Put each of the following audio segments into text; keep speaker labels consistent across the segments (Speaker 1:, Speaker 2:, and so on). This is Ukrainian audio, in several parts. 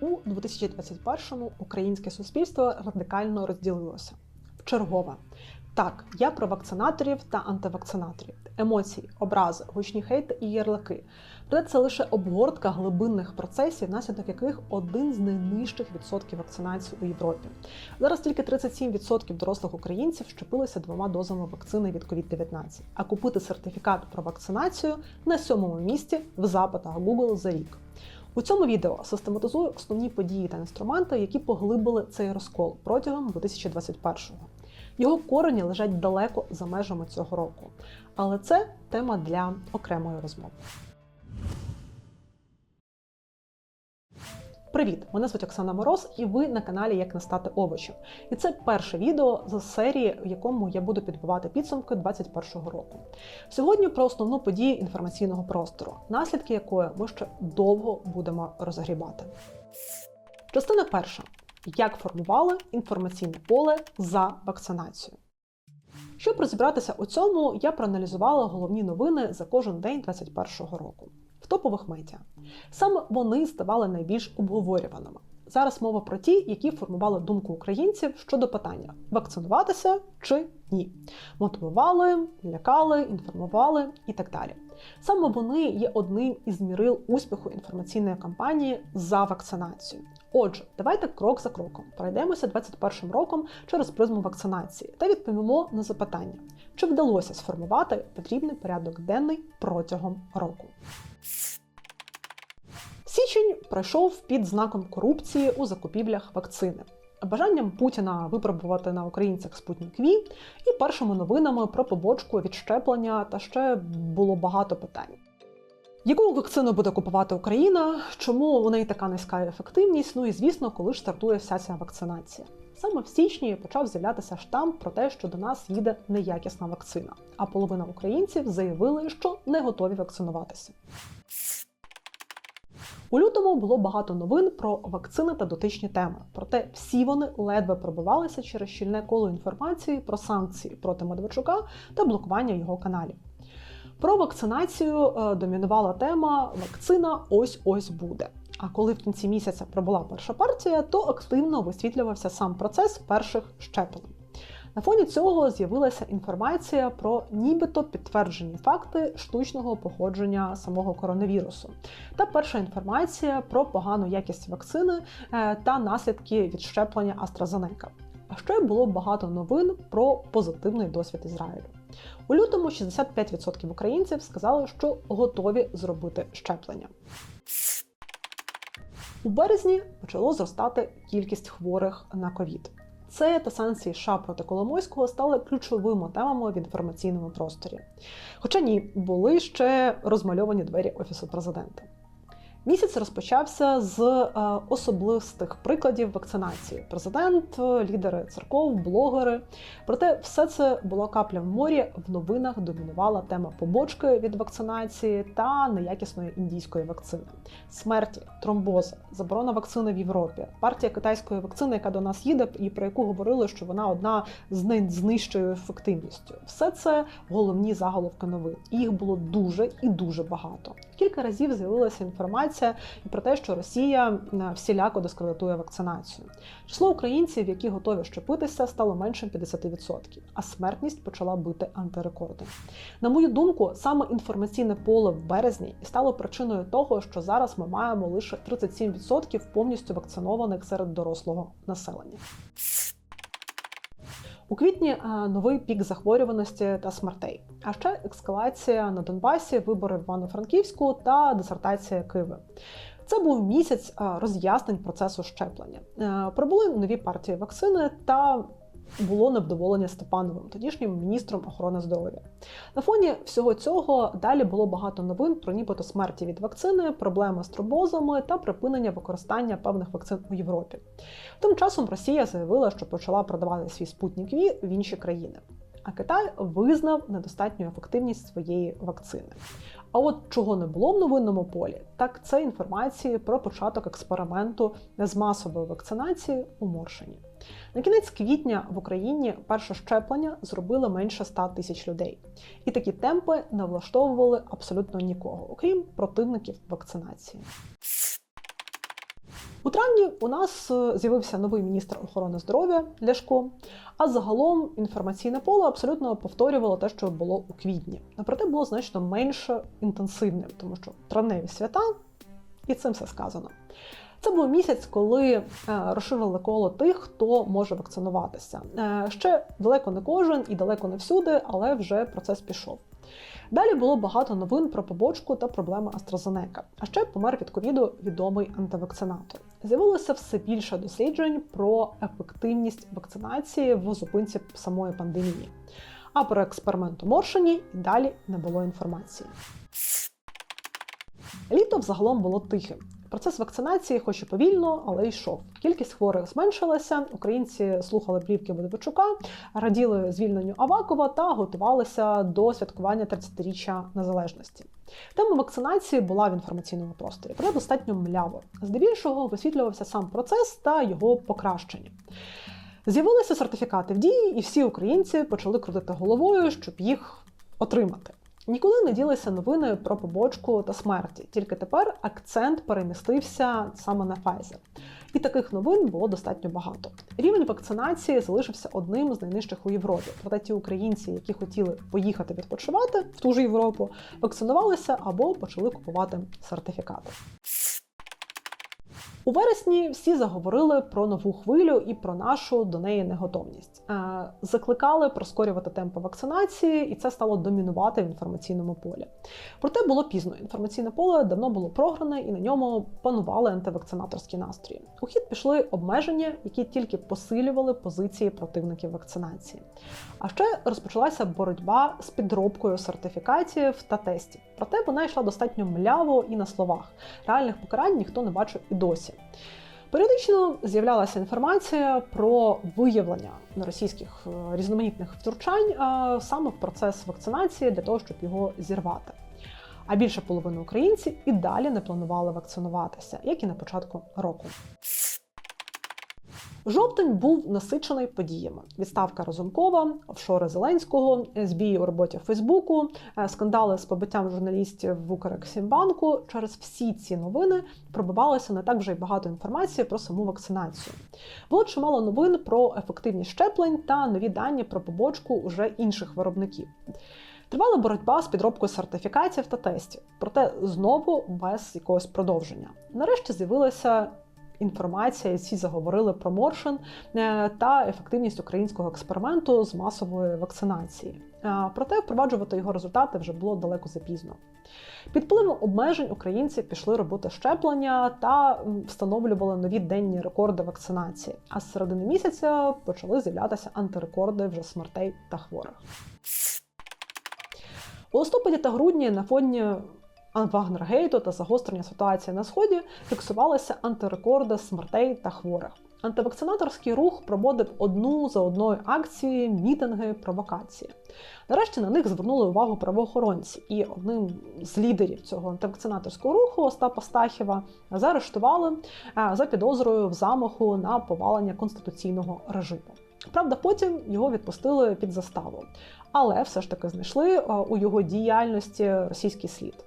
Speaker 1: У 2021-му українське суспільство радикально розділилося. Чергове. Так, я про вакцинаторів та антивакцинаторів, емоції, образи, гучні хейти і ярлики. Проте це лише обгортка глибинних процесів, внаслідок яких один з найнижчих відсотків вакцинації у Європі. Зараз тільки 37% дорослих українців щепилися двома дозами вакцини від COVID-19, а купити сертифікат про вакцинацію на сьомому місці в запитах Google за рік. У цьому відео систематизую основні події та інструменти, які поглибили цей розкол протягом 2021-го. Його корені лежать далеко за межами цього року, але це тема для окремої розмови. Привіт! Мене звуть Оксана Мороз, і ви на каналі Як не стати овочем. І це перше відео з серії, в якому я буду підбивати підсумки 2021 року. Сьогодні про основну подію інформаційного простору, наслідки якої ми ще довго будемо розгрібати. Частина перша: як формували інформаційне поле за вакцинацію. Щоб розібратися у цьому, я проаналізувала головні новини за кожен день 2021 року в топових медіа. Саме вони ставали найбільш обговорюваними. Зараз мова про ті, які формували думку українців щодо питання: вакцинуватися чи ні. Мотивували, лякали, інформували і так далі. Саме вони є одним із мірил успіху інформаційної кампанії за вакцинацію. Отже, давайте крок за кроком пройдемося 21 роком через призму вакцинації та відповімо на запитання, чи вдалося сформувати потрібний порядок денний протягом року. Січень пройшов під знаком корупції у закупівлях вакцини. Бажанням Путіна випробувати на українцях Спутник Ві і першими новинами про побочку від щеплення та ще було багато питань. Яку вакцину буде купувати Україна? Чому у неї така низька ефективність? Ну і звісно, коли ж стартує вся ця вакцинація. Саме в січні почав з'являтися штамп про те, що до нас їде неякісна вакцина, а половина українців заявили, що не готові вакцинуватися. У лютому було багато новин про вакцини та дотичні теми. Проте всі вони ледве пробивалися через щільне коло інформації про санкції проти Медведчука та блокування його каналів. Про вакцинацію е, домінувала тема вакцина ось ось буде. А коли в кінці місяця пробула перша партія, то активно висвітлювався сам процес перших щеплень. На фоні цього з'явилася інформація про нібито підтверджені факти штучного походження самого коронавірусу, та перша інформація про погану якість вакцини е, та наслідки від щеплення AstraZeneca. А ще було багато новин про позитивний досвід Ізраїлю. У лютому 65% українців сказали, що готові зробити щеплення. У березні почало зростати кількість хворих на ковід. Це та санкції США проти Коломойського стали ключовими темами в інформаційному просторі. Хоча ні, були ще розмальовані двері Офісу президента. Місяць розпочався з е, особистих прикладів вакцинації: президент, лідери церков, блогери. Проте все це було капля в морі. В новинах домінувала тема побочки від вакцинації та неякісної індійської вакцини, смерті, тромбози, заборона вакцини в Європі, партія китайської вакцини, яка до нас їде, і про яку говорили, що вона одна з найзнищою ефективністю. Все це головні заголовки новин. Їх було дуже і дуже багато. Кілька разів з'явилася інформація про те, що Росія е, всіляко дискредитує вакцинацію. Число українців, які готові щепитися, стало меншим 50%, а смертність почала бити антирекорди. На мою думку, саме інформаційне поле в березні стало причиною того, що зараз ми маємо лише 37% повністю вакцинованих серед дорослого населення. У квітні новий пік захворюваності та смертей, а ще ескалація на Донбасі, вибори в Івано-Франківську та дисертація Киви. Це був місяць роз'яснень процесу щеплення. Прибули нові партії вакцини та було невдоволення Степановим, тодішнім міністром охорони здоров'я. На фоні всього цього далі було багато новин про нібито смерті від вакцини, проблеми з тромбозами та припинення використання певних вакцин у Європі. Тим часом Росія заявила, що почала продавати свій спутник Ві в інші країни. А Китай визнав недостатню ефективність своєї вакцини. А от чого не було в новинному полі, так це інформації про початок експерименту з масової вакцинації у Моршині. На кінець квітня в Україні перше щеплення зробили менше 100 тисяч людей, і такі темпи не влаштовували абсолютно нікого, окрім противників вакцинації. У травні у нас е, з'явився новий міністр охорони здоров'я Ляшко. А загалом інформаційне поле абсолютно повторювало те, що було у квітні. Проте було значно менш інтенсивним, тому що травневі свята, і цим все сказано. Це був місяць, коли е, розширили коло тих, хто може вакцинуватися. Е, ще далеко не кожен і далеко не всюди, але вже процес пішов. Далі було багато новин про побочку та проблеми AstraZeneca. А ще помер від ковіду відомий антивакцинатор. З'явилося все більше досліджень про ефективність вакцинації в зупинці самої пандемії. А про експеримент у Моршині і далі не було інформації. Літо взагалом було тихим. Процес вакцинації, хоч і повільно, але йшов. Кількість хворих зменшилася. Українці слухали плівки Медведчука, раділи звільненню Авакова та готувалися до святкування 30-річчя незалежності. Тема вакцинації була в інформаційному просторі, проте достатньо мляво. Здебільшого висвітлювався сам процес та його покращення. З'явилися сертифікати в дії, і всі українці почали крутити головою, щоб їх отримати. Нікуди не ділися новини про побочку та смерті, тільки тепер акцент перемістився саме на Pfizer. І таких новин було достатньо багато. Рівень вакцинації залишився одним з найнижчих у Європі. Проте ті українці, які хотіли поїхати відпочивати в ту ж Європу, вакцинувалися або почали купувати сертифікати. У вересні всі заговорили про нову хвилю і про нашу до неї неготовність. Е, закликали прискорювати темпи вакцинації, і це стало домінувати в інформаційному полі. Проте було пізно. Інформаційне поле давно було програне, і на ньому панували антивакцинаторські настрої. У хід пішли обмеження, які тільки посилювали позиції противників вакцинації. А ще розпочалася боротьба з підробкою сертифікатів та тестів. Проте вона йшла достатньо мляво і на словах. Реальних покарань ніхто не бачив і досі. Періодично з'являлася інформація про виявлення російських е, різноманітних втручань е, саме в процес вакцинації для того, щоб його зірвати. А більше половини українців і далі не планували вакцинуватися, як і на початку року. Жовтень був насичений подіями: відставка Розумкова, офшори Зеленського, збій у роботі Фейсбуку, е, скандали з побиттям журналістів в Укрексімбанку. Через всі ці новини пробивалося не так вже й багато інформації про саму вакцинацію. Було чимало новин про ефективність щеплень та нові дані про побочку уже інших виробників. Тривала боротьба з підробкою сертифікатів та тестів, проте знову без якогось продовження. Нарешті з'явилася інформація, всі заговорили про Моршин е, та ефективність українського експерименту з масової вакцинації. Е, проте впроваджувати його результати вже було далеко запізно. Під впливом обмежень українці пішли робити щеплення та встановлювали нові денні рекорди вакцинації. А з середини місяця почали з'являтися антирекорди вже смертей та хворих. У листопаді та грудні на фоні Вагнергейту та загострення ситуації на сході фіксувалися антирекорди смертей та хворих. Антивакцинаторський рух проводив одну за одною акції, мітинги, провокації. Нарешті на них звернули увагу правоохоронці, і одним з лідерів цього антивакцинаторського руху Остапа Стахіва заарештували е, за підозрою в замаху на повалення конституційного режиму. Правда, потім його відпустили під заставу, але все ж таки знайшли е, у його діяльності російський слід.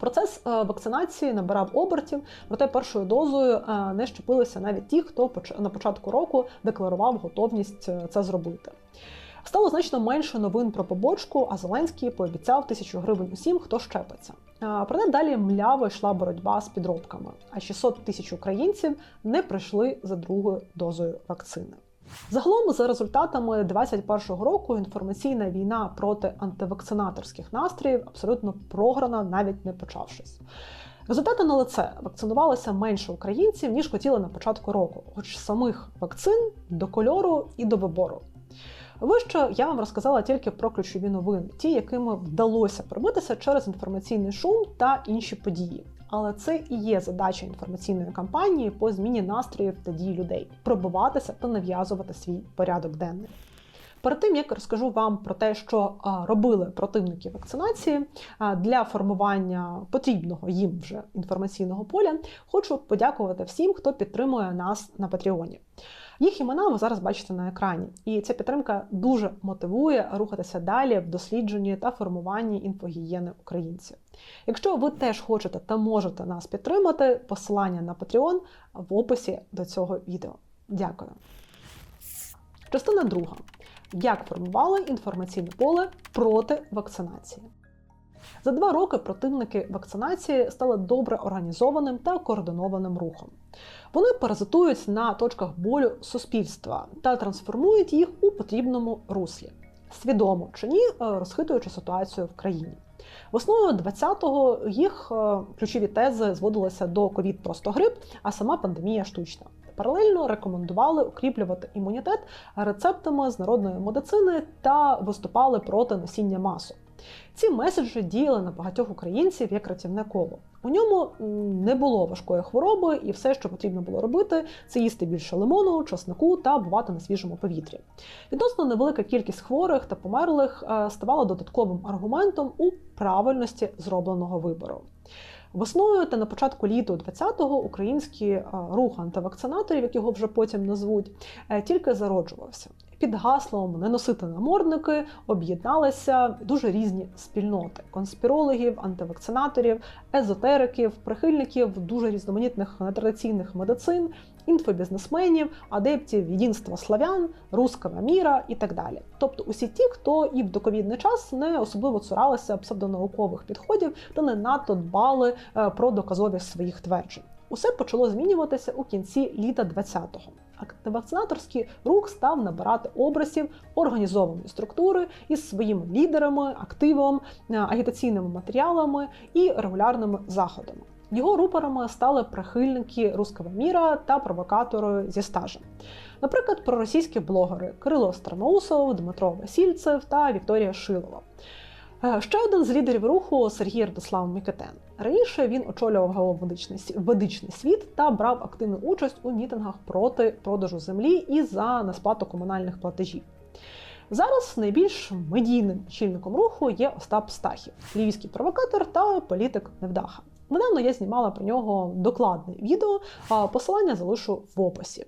Speaker 1: Процес е, вакцинації набирав обертів, проте першою дозою е, не щепилися навіть ті, хто на початку року декларував готовність е, це зробити. Стало значно менше новин про побочку, а Зеленський пообіцяв тисячу гривень усім, хто щепиться. Проте далі мляво йшла боротьба з підробками, а 600 тисяч українців не прийшли за другою дозою вакцини. Загалом, за результатами 2021 року, інформаційна війна проти антивакцинаторських настроїв абсолютно програна, навіть не почавшись. Результати на лице вакцинувалося менше українців, ніж хотіли на початку року, хоч самих вакцин до кольору і до вибору. Вище я вам розказала тільки про ключові новини, ті, якими вдалося пробитися через інформаційний шум та інші події. Але це і є задача інформаційної кампанії по зміні настроїв та дій людей пробиватися та нав'язувати свій порядок денний. Перед тим як розкажу вам про те, що робили противники вакцинації для формування потрібного їм вже інформаційного поля, хочу подякувати всім, хто підтримує нас на Патреоні. Їх імена ви зараз бачите на екрані, і ця підтримка дуже мотивує рухатися далі в дослідженні та формуванні інфогієни українців. Якщо ви теж хочете та можете нас підтримати, посилання на Patreon в описі до цього відео. Дякую. Частина друга. Як формували інформаційне поле проти вакцинації? За два роки противники вакцинації стали добре організованим та координованим рухом. Вони паразитують на точках болю суспільства та трансформують їх у потрібному руслі, свідомо чи ні, е, розхитуючи ситуацію в країні. Весною 20-го їх е, ключові тези зводилися до ковід просто грип, а сама пандемія штучна. Паралельно рекомендували укріплювати імунітет рецептами з народної медицини та виступали проти носіння масок. Ці меседжі діяли на багатьох українців як рятівне коло. У ньому не було важкої хвороби, і все, що потрібно було робити, це їсти більше лимону, часнику та бувати на свіжому повітрі. Відносно невелика кількість хворих та померлих е, ставала додатковим аргументом у правильності зробленого вибору. Весною та на початку літа 20-го український е, рух антивакцинаторів, як його вже потім назвуть, е, тільки зароджувався. Під гаслом не носити намордники об'єдналися дуже різні спільноти конспірологів, антивакцинаторів, езотериків, прихильників дуже різноманітних нетрадиційних медицин, інфобізнесменів, адептів єдинства славян, руского міра і так далі. Тобто усі ті, хто і в доковідний час не особливо цуралися псевдонаукових підходів та не надто дбали е, про доказовість своїх тверджень. Усе почало змінюватися у кінці літа 20-го. Вакцинаторський рух став набирати образів організованої структури із своїми лідерами, активом, е, агітаційними матеріалами і регулярними заходами. Його рупорами стали прихильники руского міра та провокатори зі стажем. Наприклад, проросійські блогери Кирило Старноусов, Дмитро Васильцев та Вікторія Шилова. Е, ще один з лідерів руху Сергій Радослав Мікетен. Раніше він очолював ведичний світ та брав активну участь у мітингах проти продажу землі і за несплату комунальних платежів. Зараз найбільш медійним чільником руху є Остап Стахів, львівський провокатор та політик Невдаха. Недавно я знімала про нього докладне відео, посилання залишу в описі.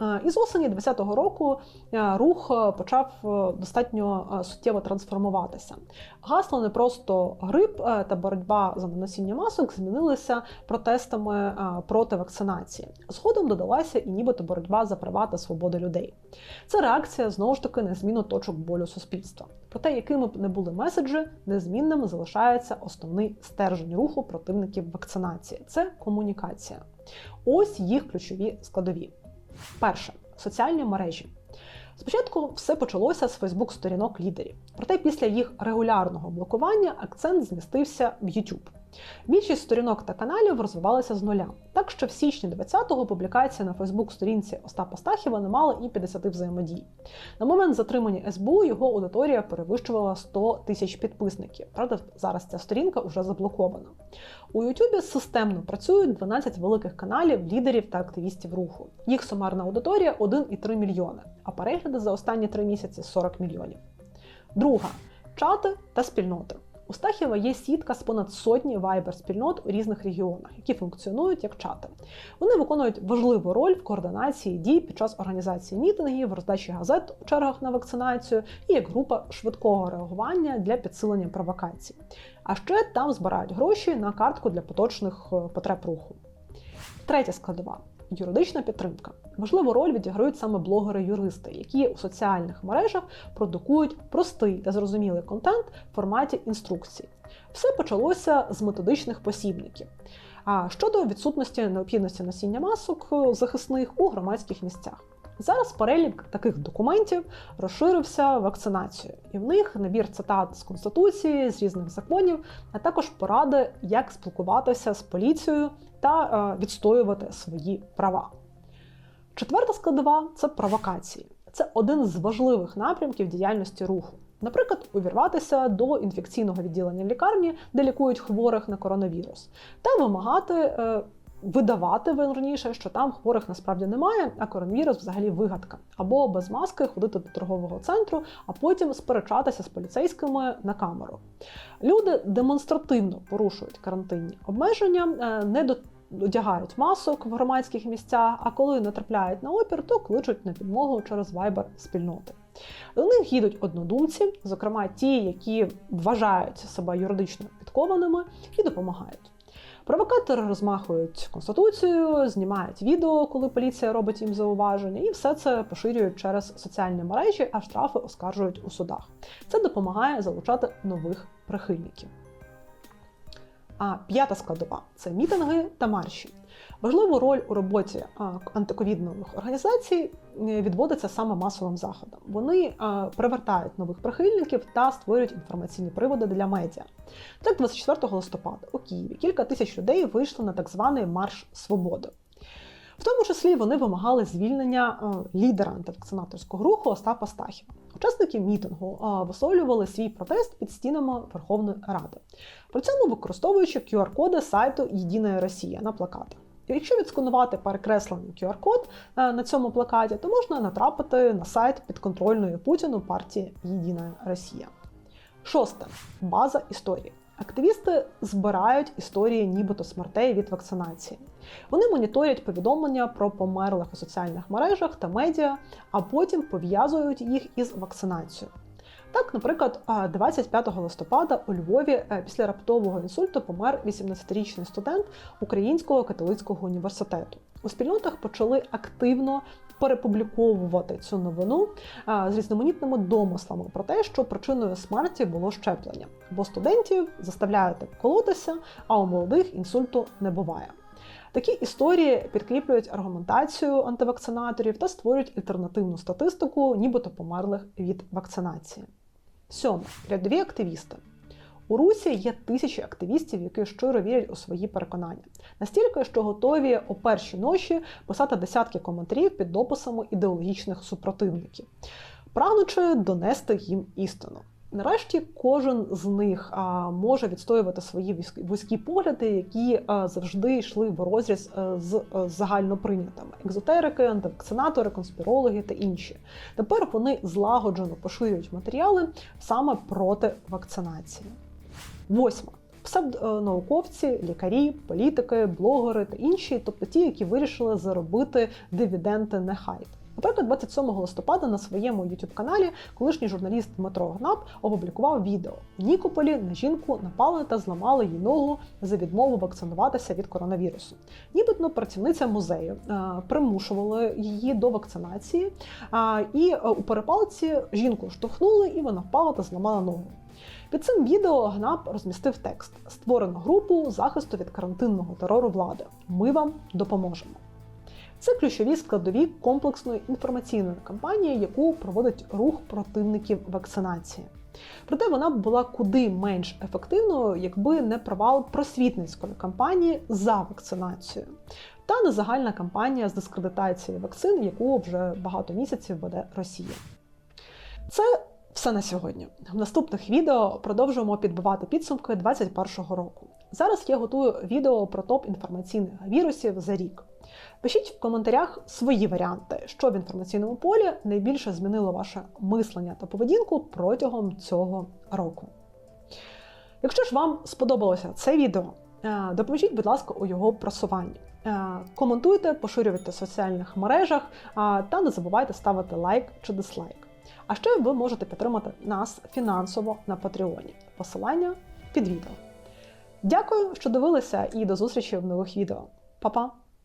Speaker 1: Е, із осені 2020 року е, рух е, почав достатньо суттєво трансформуватися. Гасло не просто грип та боротьба за наносіння масок змінилися протестами проти вакцинації. Згодом додалася і нібито боротьба за права та свободи людей. Це реакція знову ж таки на зміну точок болю суспільства. Проте, якими б не були меседжі, незмінним залишається основний стержень руху противників вакцинації це комунікація. Ось їх ключові складові. Перше соціальні мережі. Спочатку все почалося з Фейсбук-сторінок лідерів, проте після їх регулярного блокування акцент змістився в YouTube. Більшість сторінок та каналів розвивалися з нуля, так що в січні 20-го публікація на Фейсбук-сторінці Остапа Стахіва не мала і 50 взаємодій. На момент затримання СБУ його аудиторія перевищувала 100 тисяч підписників. Правда, зараз ця сторінка вже заблокована. У Ютубі системно працюють 12 великих каналів лідерів та активістів руху. Їх сумарна аудиторія 1,3 мільйони, а перегляди за останні три місяці 40 мільйонів. Друга чати та спільноти. У Стахіва є сітка з понад сотні вайбер-спільнот у різних регіонах, які функціонують як чати. Вони виконують важливу роль в координації дій під час організації мітингів, роздачі газет у чергах на вакцинацію і як група швидкого реагування для підсилення провокацій. А ще там збирають гроші на картку для поточних е, потреб руху. Третя складова юридична підтримка. Важливу роль відіграють саме блогери-юристи, які у соціальних мережах продукують простий та зрозумілий контент в форматі інструкцій. Все почалося з методичних посібників. А щодо відсутності необхідності носіння масок е, захисних у громадських місцях. Зараз перелік таких документів розширився вакцинацією, і в них набір цитат з конституції, з різних законів, а також поради, як спілкуватися з поліцією та е, відстоювати свої права. Четверта складова це провокації. Це один з важливих напрямків діяльності руху. Наприклад, увірватися до інфекційного відділення лікарні, де лікують хворих на коронавірус, та вимагати е, видавати верніше, що там хворих насправді немає, а коронавірус взагалі вигадка. Або без маски ходити до торгового центру, а потім сперечатися з поліцейськими на камеру. Люди демонстративно порушують карантинні обмеження, е, не до одягають масок в громадських місцях, а коли натрапляють на опір, то кличуть на підмогу через вайбер спільноти. До них їдуть однодумці, зокрема ті, які вважають себе юридично підкованими і допомагають. Провокатори розмахують конституцією, знімають відео, коли поліція робить їм зауваження, і все це поширюють через соціальні мережі, а штрафи оскаржують у судах. Це допомагає залучати нових прихильників. А п'ята складова це мітинги та марші. Важливу роль у роботі антиковідних організацій е, відводиться саме масовим заходам. Вони привертають нових прихильників та створюють інформаційні приводи для медіа. Так, 24 листопада у Києві кілька тисяч людей вийшли на так званий марш свободи. В тому числі вони вимагали звільнення е, лідера антивакцинаторського руху Остапа Стахіва. Учасники мітингу е, висловлювали свій протест під стінами Верховної Ради, при цьому використовуючи QR-коди сайту Єдина Росія на плакатах. Якщо відсканувати перекреслений QR-код е, на цьому плакаті, то можна натрапити на сайт підконтрольної Путіну партії Єдина Росія. Шосте база історії. Активісти збирають історії, нібито смертей від вакцинації. Вони моніторять повідомлення про померлих у соціальних мережах та медіа, а потім пов'язують їх із вакцинацією. Так, наприклад, 25 листопада у Львові е, після раптового інсульту помер 18-річний студент Українського католицького університету. У спільнотах почали активно перепубліковувати цю новину з різноманітними домислами про те, що причиною смерті було щеплення, бо студентів заставляють колотися, а у молодих інсульту не буває. Такі історії підкріплюють аргументацію антивакцинаторів та створюють альтернативну статистику, нібито померлих від вакцинації. Сьоме рядові активісти. У Русі є тисячі активістів, які щиро вірять у свої переконання, настільки, що готові о першій ночі писати десятки коментарів під дописами ідеологічних супротивників, прагнучи донести їм істину. Нарешті кожен з них може відстоювати свої вузькі погляди, які завжди йшли в розріз а, з а, загальноприйнятими екзотерики, антивакцинатори, конспірологи та інші. Тепер вони злагоджено поширюють матеріали саме проти вакцинації. Восьма. Псевдонауковці, лікарі, політики, блогери та інші, тобто ті, які вирішили заробити дивіденди не хайп. Наприклад, 27 листопада на своєму youtube каналі колишній журналіст Дмитро Гнап опублікував відео. В Нікополі на жінку напали та зламали її ногу за відмову вакцинуватися від коронавірусу. Нібито працівниця музею е, примушували її до вакцинації, і е, у перепалці жінку штовхнули, і вона впала та зламала ногу. Під цим відео ГНАП розмістив текст: створено групу захисту від карантинного терору влади. Ми вам допоможемо. Це ключові складові комплексної інформаційної кампанії, яку проводить рух противників вакцинації. Проте вона б була куди менш ефективною, якби не провал просвітницької кампанії за вакцинацію та незагальна кампанія з дискредитації вакцин, яку вже багато місяців веде Росія. Це все на сьогодні. В наступних відео продовжуємо підбивати підсумки 2021 року. Зараз я готую відео про топ інформаційних вірусів за рік. Пишіть в коментарях свої варіанти, що в інформаційному полі найбільше змінило ваше мислення та поведінку протягом цього року. Якщо ж вам сподобалося це відео, е, допоможіть, будь ласка, у його просуванні. Е, коментуйте, поширюйте в соціальних мережах та не забувайте ставити лайк чи дизлайк. А ще ви можете підтримати нас фінансово на Патреоні. Посилання під відео. Дякую, що дивилися, і до зустрічі в нових відео. Па-па!